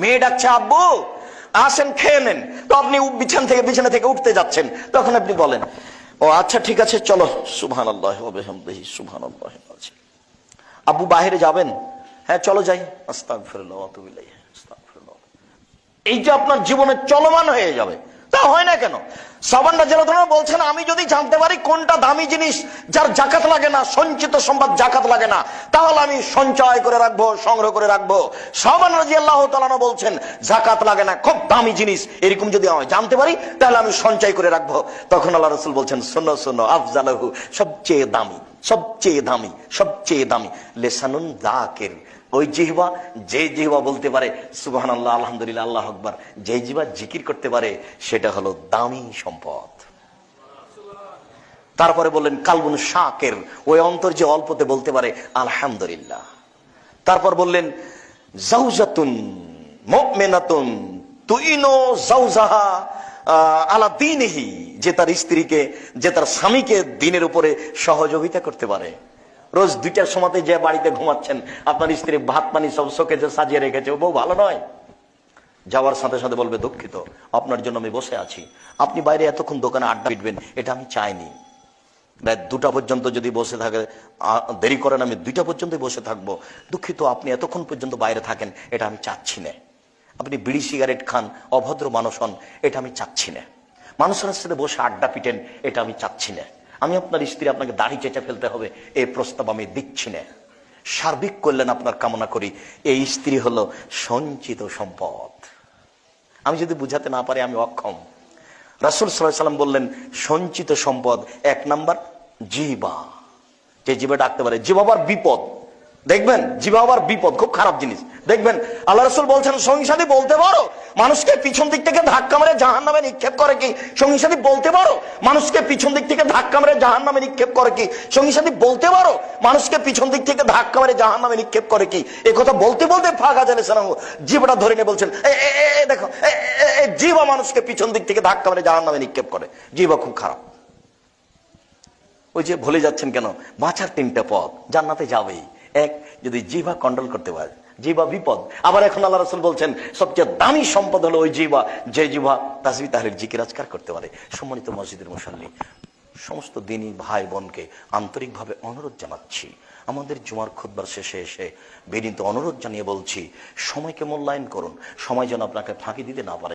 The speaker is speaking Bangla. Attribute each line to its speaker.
Speaker 1: মেয়ে ডাকছে আব্বু, আসেন খেয়ে নেন। তো আপনি বিছান থেকে বিছানা থেকে উঠতে যাচ্ছেন। তখন আপনি বলেন, ও আচ্ছা ঠিক আছে, চলো। সুভান আল্লাহ সুভান আল্লাহ আব্বু বাহিরে যাবেন? হ্যাঁ চলো যাই। আস্তাক ফিরল এই যে আপনার জীবনে চলমান হয়ে যাবে তা হয় না কেন? সাবান রাজিয়াল্লাহু বলছেন, আমি যদি জানতে পারি কোনটা দামি জিনিস যার জাকাত লাগে না, সঞ্চিত সম্পদ জাকাত লাগে না, তাহলে আমি সঞ্চয় করে রাখব, সংগ্রহ করে রাখব। সাবান রাজি আল্লাহ বলছেন, জাকাত লাগে না, খুব দামি জিনিস, এরকম যদি আমি জানতে পারি, তাহলে আমি সঞ্চয় করে রাখব। তখন আল্লাহ রসুল বলছেন, শোনো শোনো, আফজালাহু, সবচেয়ে দামি সবচেয়ে দামি সবচেয়ে দামি, লেসানুন দাকের ওই জিহবা যে জিহবা বলতে পারে সুবহান আল্লাহ আলহামদুলিল্লাহ, আল্লাহ আকবর যে জিহবা জিকির করতে পারে, সেটা হলো দামি সম্পদ। তারপরে বললেন, কালবুন শাকের, ওই অন্তর যে অল্পতে বলতে পারে, আলহামদুলিল্লাহ। তারপর বললেন, জাউজাতুন মুমিনাতুন তুইনো জাউজাহা আলা দিনহি, যে তার স্ত্রীকে, যে তার স্বামীকে দিনের উপরে সহযোগিতা করতে পারে। রোজ দুইটার সময়তে যে বাড়িতে ঘুমাচ্ছেন, আপনার স্ত্রী ভাত পানি সব শোকে যে সাজিয়ে রেখেছে বউ ভালো নয়। যাওয়ার সাথে সাথে বলবে, দুঃখিত, আপনার জন্য আমি বসে আছি। আপনি বাইরে এতক্ষণ দোকানে আড্ডা পিটবেন, এটা আমি চাইনি। দুটা পর্যন্ত যদি বসে থাকে দেরি করেন আমি দুইটা পর্যন্ত বসে থাকব। দুঃখিত, আপনি এতক্ষণ পর্যন্ত বাইরে থাকেন, এটা আমি চাচ্ছি না। আপনি বিড়ি সিগারেট খান, অভদ্র মানুষ হন, এটা আমি চাচ্ছি না। মানুষের সাথে বসে আড্ডা পিটেন, এটা আমি চাচ্ছি না। আমি আপনার স্ত্রী আপনাকে দাড়ি চেঁচা ফেলতে হবে। এই প্রস্তাব আমি দিচ্ছি না। সার্বিক করলেন আপনার কামনা করি। এই স্ত্রী হলো সঞ্চিত সম্পদ। আমি যদি বুঝাতে না পারি, আমি অক্ষম। রাসুল সাল্লাম বললেন, সঞ্চিত সম্পদ এক নাম্বার জিবা যে জিবা ডাকতে পারে জিবাবার বিপদ। দেখবেন জিবা আবার বিপদ খুব খারাপ জিনিস। দেখবেন আল্লাহ রসুল বলছেন সংসাদী বলতে পারো মানুষকে পিছন দিক থেকে ধাক্কা মেরে জাহান নামে নিক্ষেপ করে কি? সংসাদী বলতে পারো মানুষকে পিছন দিক থেকে ধাক্কা মেরে জাহান নামে নিক্ষেপ করে কি? সংসাদী বলতে পারো মানুষকে পিছন দিক থেকে ধাক্কা মেরে জাহান নামে নিক্ষেপ করে কি? এ কথা বলতে বলতে ফাঁকা জানে সালাম। জিবাটা ধরে নিয়ে বলছেন "এ, এ, এ, এ, দেখো জিবা মানুষকে পিছন দিক থেকে ধাক্কা মেরে জাহান নামে নিক্ষেপ করে। জিবা খুব খারাপ। ওই যে ভুলে যাচ্ছেন কেন? বাঁচার তিনটা পথ জান্নাতে যাবেই। এক, যদি জিভা কন্ট্রোল করতে পারে জিবা বিপদ। আবার এখন আল্লাহ রসুল বলছেন, সবচেয়ে দামি সম্পদ হলো ওই জিবা যে জিবা তাসবি তাহলে জিকিরাজকার করতে পারে। সম্মানিত মসজিদের মুসাল্লি, সমস্ত দিনই ভাই বোনকে আন্তরিকভাবে অনুরোধ জানাচ্ছি, আমাদের জুমার খুদ্বার শেষে এসে বিনীত অনুরোধ জানিয়ে বলছি, সময়কে মূল্যায়ন করুন। সময় যেন আপনাকে ফাঁকি দিতে না পারে।